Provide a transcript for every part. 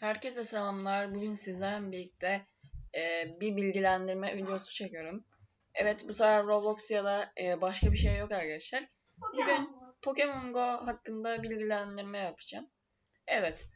Herkese selamlar. Bugün sizlerle birlikte e, bir bilgilendirme videosu çekiyorum. Evet bu sefer Roblox ya da e, başka bir şey yok arkadaşlar. Bugün Pokemon Go hakkında bilgilendirme yapacağım. Evet.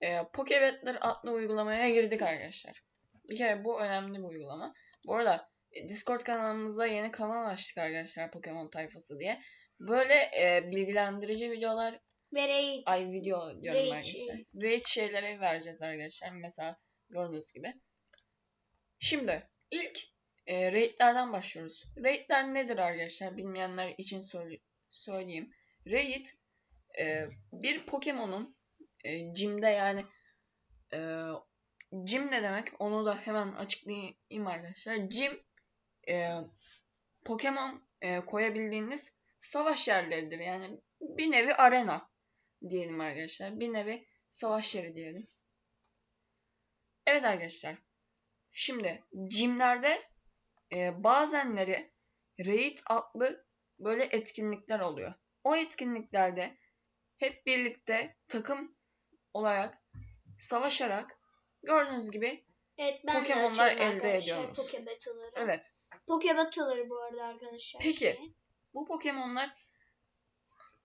E, Pokebetler adlı uygulamaya girdik arkadaşlar. Bir kere bu önemli bir uygulama. Bu arada e, Discord kanalımızda yeni kanal açtık arkadaşlar Pokemon tayfası diye. Böyle e, bilgilendirici videolar Ve raid. Ay video diyorum Raid arkadaşlar. şey. Raid şeylere vereceğiz arkadaşlar. Mesela gördüğünüz gibi. Şimdi ilk e, raidlerden başlıyoruz. Raidler nedir arkadaşlar? Bilmeyenler için söyle- söyleyeyim. Raid e, bir Pokemon'un e, gym'de yani e, gym ne demek? Onu da hemen açıklayayım arkadaşlar. Gym e, Pokemon e, koyabildiğiniz savaş yerleridir. Yani bir nevi arena diyelim arkadaşlar. Bir nevi savaş yeri diyelim. Evet arkadaşlar. Şimdi gymlerde e, bazenleri raid adlı böyle etkinlikler oluyor. O etkinliklerde hep birlikte takım olarak savaşarak gördüğünüz gibi Evet ben Pokemon'lar elde ediyoruz. Pokebattle'ları. evet Pokebattle'ları bu arada arkadaşlar. Peki. Bu Pokemon'lar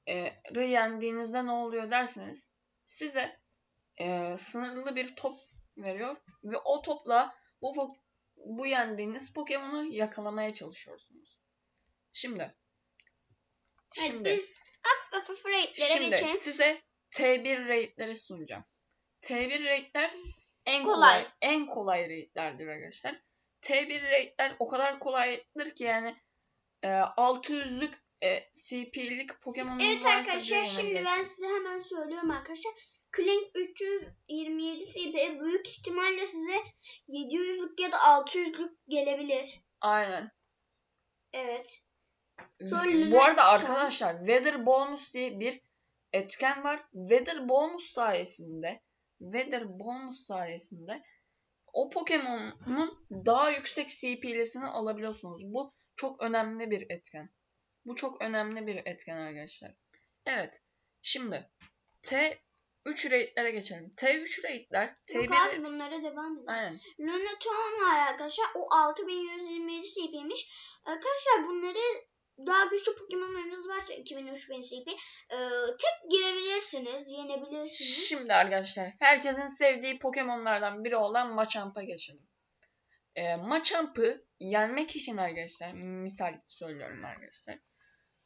e, yendiğinizde ne oluyor derseniz size e, sınırlı bir top veriyor ve o topla bu bu yendiğiniz Pokemon'u yakalamaya çalışıyorsunuz. Şimdi Evet, şimdi biz af af af şimdi geçelim. size T1 raidleri sunacağım. T1 raidler en kolay, Kolay. en kolay raidlerdir arkadaşlar. T1 raidler o kadar kolaydır ki yani e, 600'lük e, CP'lik Pokemon'unuz Evet arkadaşlar şimdi ben size hemen söylüyorum arkadaşlar. Clink 327 CP büyük ihtimalle size 700'lük ya da 600'lük gelebilir. Aynen. Evet. Şöyle Bu arada arkadaşlar Weather Bonus diye bir etken var. Weather Bonus sayesinde Weather Bonus sayesinde o Pokemon'un daha yüksek CP'lisini alabiliyorsunuz. Bu çok önemli bir etken. Bu çok önemli bir etken arkadaşlar. Evet. Şimdi T3 raidlere geçelim. T3 raidler Yok T1 abi bunlara devam edelim. Aynen. Lunaton var arkadaşlar. O 6127 CP'ymiş. Arkadaşlar bunları daha güçlü Pokemon'larınız varsa 2000-3000 CP e, tek girebilirsiniz, yenebilirsiniz. Şimdi arkadaşlar herkesin sevdiği Pokemon'lardan biri olan Machamp'a geçelim. Ee, Machamp'ı yenmek için arkadaşlar misal söylüyorum arkadaşlar.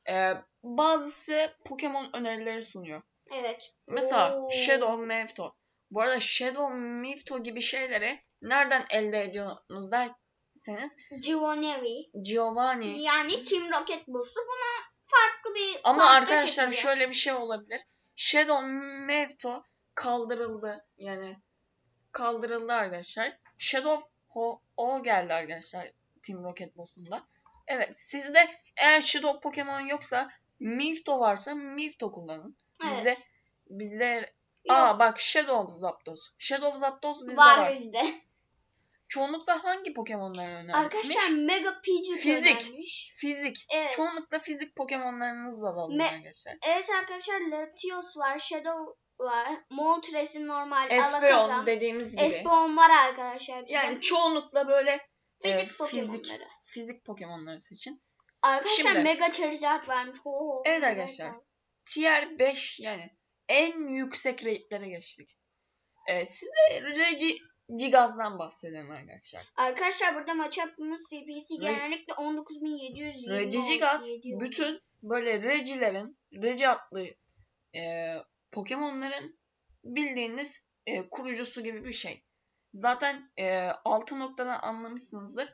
Ee, bazısı Pokemon önerileri sunuyor. Evet. Mesela Oo. Shadow Mewtwo. Bu arada Shadow Mewtwo gibi şeyleri nereden elde ediyorsunuz derseniz Giovanni. Giovanni Yani Team Rocket Boost'u buna farklı bir Ama arkadaşlar çekeceğiz. şöyle bir şey olabilir. Shadow Mewtwo kaldırıldı. Yani kaldırıldı arkadaşlar. Shadow Ho, o geldi arkadaşlar Team Rocket Boss'unda. Evet sizde eğer Shadow Pokemon yoksa Mewtwo varsa Mewtwo kullanın. Evet. Bizde bizde Yok, aa bak Shadow Zapdos. Shadow Zapdos bizde var. var bizde. Çoğunlukla hangi Pokemon'lar önermiş? Arkadaşlar Mega Pidgeot Fizik. önermiş. Fizik. Evet. Çoğunlukla fizik Pokemon'larınızla da alın Me- arkadaşlar. Evet arkadaşlar Latios var, Shadow var, Moltres normal, Espeon Alakazam, dediğimiz gibi. Espeon var arkadaşlar. bizde. Yani çoğunlukla böyle e, fizik Pokemon'ları. fizik fizik Pokemon'ları seçin. Arkadaşlar Şimdi- Mega Charizard varmış. Ho, Evet arkadaşlar. Tier 5 yani en yüksek rate'lere geçtik. E, size Regi Gigaz'dan bahsedelim arkadaşlar. Arkadaşlar burada maç yaptığımız CPC Re- genellikle 19720. Regigigaz bütün böyle Regi'lerin, Regi adlı e, Pokemon'ların bildiğiniz e, kurucusu gibi bir şey. Zaten e, altı noktadan anlamışsınızdır.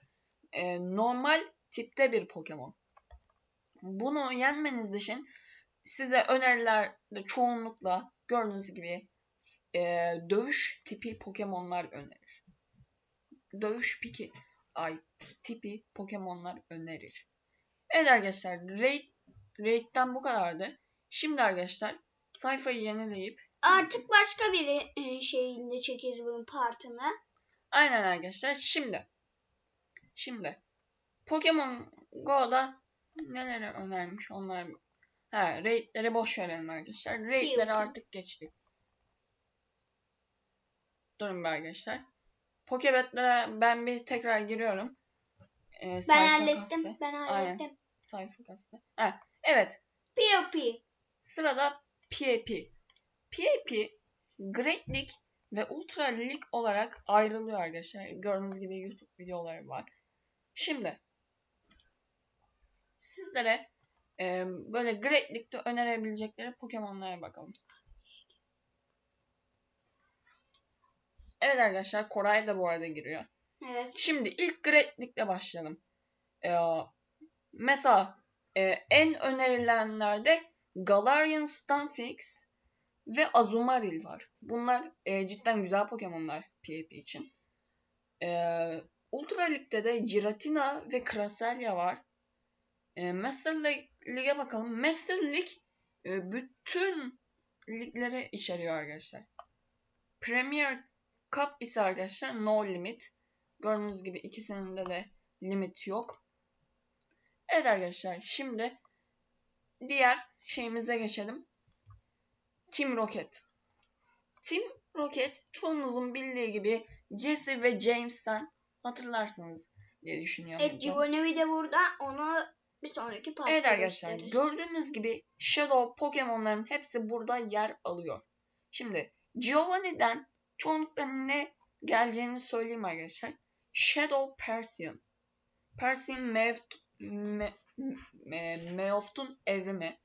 E, normal tipte bir Pokemon. Bunu yenmeniz için size önerilerde çoğunlukla gördüğünüz gibi e, dövüş tipi Pokemon'lar önerir. Dövüş piki ay tipi Pokemon'lar önerir. Evet arkadaşlar Raid, Raid'den bu kadardı. Şimdi arkadaşlar sayfayı yenileyip Artık başka bir e, şeyinde çekeriz bunun partını. aynen arkadaşlar şimdi şimdi Pokemon Go'da neler önermiş onlar ha raidleri boş verelim arkadaşlar. Raidleri Yok. artık geçtik. Durun bir arkadaşlar. Pokebetlere ben bir tekrar giriyorum. Ee, Ben hallettim. kastı. Ben Aynen. hallettim. Sayfa kastı. Ha, evet. POP. Sırada PAP. PAP Great League ve Ultra League olarak ayrılıyor arkadaşlar. Gördüğünüz gibi YouTube videoları var. Şimdi sizlere e, böyle Great League'de önerebilecekleri Pokemon'lara bakalım. Evet arkadaşlar Koray da bu arada giriyor. Evet. Şimdi ilk Great League'le başlayalım. Ee, mesela e, en önerilenlerde Galarian Stunfix ve Azumarill var. Bunlar e, cidden güzel Pokemon'lar PvP için. Ee, Ultra League'de de Giratina ve Cresselia var. Ee, Master League'e bakalım. Master League e, bütün ligleri içeriyor arkadaşlar. Premier Cup ise arkadaşlar no limit. Gördüğünüz gibi ikisinde de limit yok. Evet arkadaşlar şimdi diğer şeyimize geçelim. Team Rocket. Team Rocket çoğunuzun bildiği gibi Jesse ve James'ten hatırlarsınız diye düşünüyorum. Evet. Giovanni de burada. Onu bir sonraki partta Evet arkadaşlar gösteririz. gördüğünüz gibi Shadow Pokemon'ların hepsi burada yer alıyor. Şimdi Giovanni'den çoğunlukla ne geleceğini söyleyeyim arkadaşlar. Shadow Persian. Persian Meft, Me, Me, Meoft'un evrimi.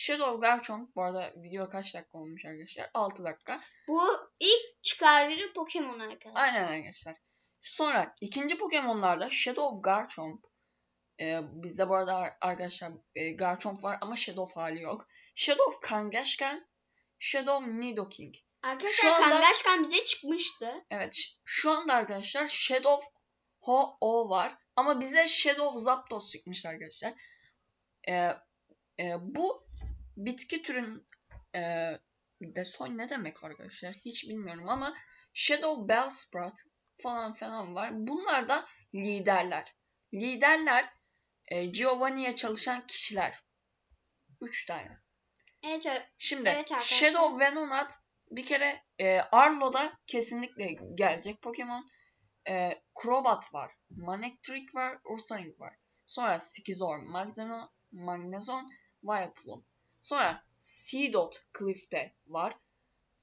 Shadow Garchomp bu arada video kaç dakika olmuş arkadaşlar? 6 dakika. Bu ilk çıkardığı Pokemon arkadaşlar. Aynen arkadaşlar. Sonra ikinci Pokemon'larda Shadow Garchomp. Ee, bizde bu arada ar- arkadaşlar e, Garchomp var ama Shadow hali yok. Shadow Kangaskhan, Shadow Nidoking. Arkadaşlar Şu anda- Kangaskhan bize çıkmıştı. Evet şu anda arkadaşlar Shadow Ho-Oh var. Ama bize Shadow Zapdos çıkmış arkadaşlar. Ee, e, bu bitki türün e, de soy ne demek arkadaşlar hiç bilmiyorum ama Shadow Bellsprout falan falan var. Bunlar da liderler. Liderler e, Giovanni'ye çalışan kişiler. Üç tane. Evet. Şimdi Evet arkadaşlar. Shadow Venonat bir kere e, Arlo'da kesinlikle gelecek Pokemon. E, Crobat var. Manectric var. Ursaring var. Sonra Skizor, Magneton, Magnezone, Vileplume. Sonra Seedot Cliff'te var.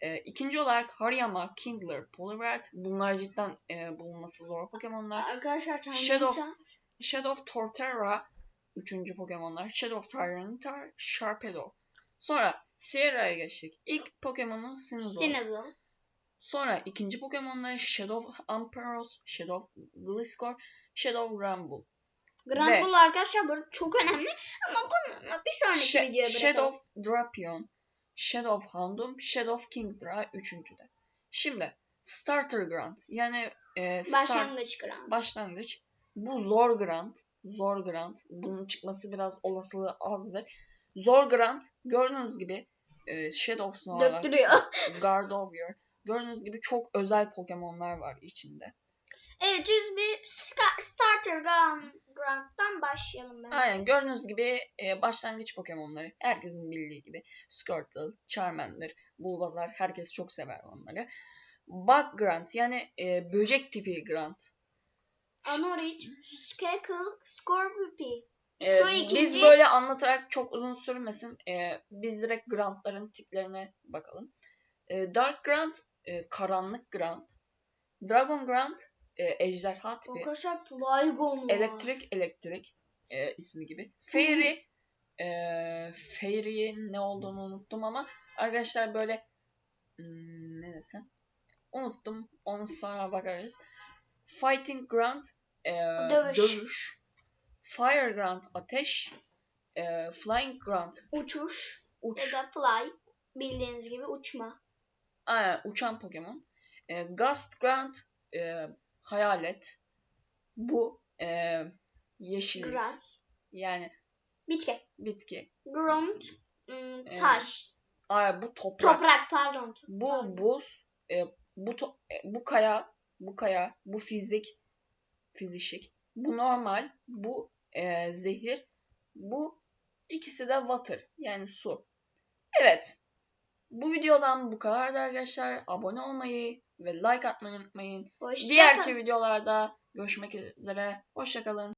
E, ikinci olarak Hariyama, Kingler, Poliwrath. Bunlar cidden e, bulunması zor Pokemon'lar. Arkadaşlar Shadow- Shadow. Shadow Torterra üçüncü Pokemon'lar. Shadow Tyranitar, Sharpedo. Sonra Sierra'ya geçtik. İlk Pokemon'un Sneasel. Sneasel. Sonra ikinci Pokemon'ları Shadow Ampharos, Shadow Gliscor, Shadow Rumble. Granbull arkadaşlar bu çok önemli ama bunu bir sonraki Sh- videoya bırakalım. Shadow Drapion, Shadow Houndoom, Shadow Kingdra üçüncüde. Şimdi Starter Grant yani e, start, Başlangıç Grand. başlangıç. Bu zor grant. Zor grant. Bunun çıkması biraz olasılığı azdır. Zor grant gördüğünüz gibi e, Shadow Snorlax, Döktürüyor. Gardevoir. Gördüğünüz gibi çok özel Pokemon'lar var içinde. Evet biz bir Starter Grand, Grand'dan başlayalım ben. Aynen gördüğünüz gibi e, başlangıç Pokemon'ları. Herkesin bildiği gibi. Squirtle, Charmander, Bulbasaur. Herkes çok sever onları. Bug Grant yani e, böcek tipi Grant. Anorich, Skakel, Scorpio. Ee, ikinci- Biz böyle anlatarak çok uzun sürmesin. Ee, biz direkt grantların tiplerine bakalım. Ee, Dark Grant, e, karanlık grant. Dragon Grant, e, ejderha tipi. Arkadaşlar Flygon var. Elektrik, elektrik e, ismi gibi. Fairy, e, Fairy'in ne olduğunu unuttum ama arkadaşlar böyle hmm, ne desem unuttum. Onu sonra bakarız. Fighting Grant, e, Dövüş. dövüş. Fire Grant, ateş. E, Flying Grant, Uçuş uç. ya da Fly. Bildiğiniz gibi uçma. Aynen, uçan Pokemon. E, Gust Grant, e, hayalet. Bu e, yeşil. Grass. Yani Bitki. bitki. Ground. ım, taş. Ay bu toprak. Toprak pardon. Bu buz. E, bu to- e, bu kaya. Bu kaya. Bu fizik. Fizişik. Bu normal. Bu e, zehir. Bu ikisi de water. Yani su. Evet. Bu videodan bu kadardı arkadaşlar. Abone olmayı, ve like atmayı unutmayın. Hoşça Diğerki videolarda görüşmek üzere. Hoşçakalın.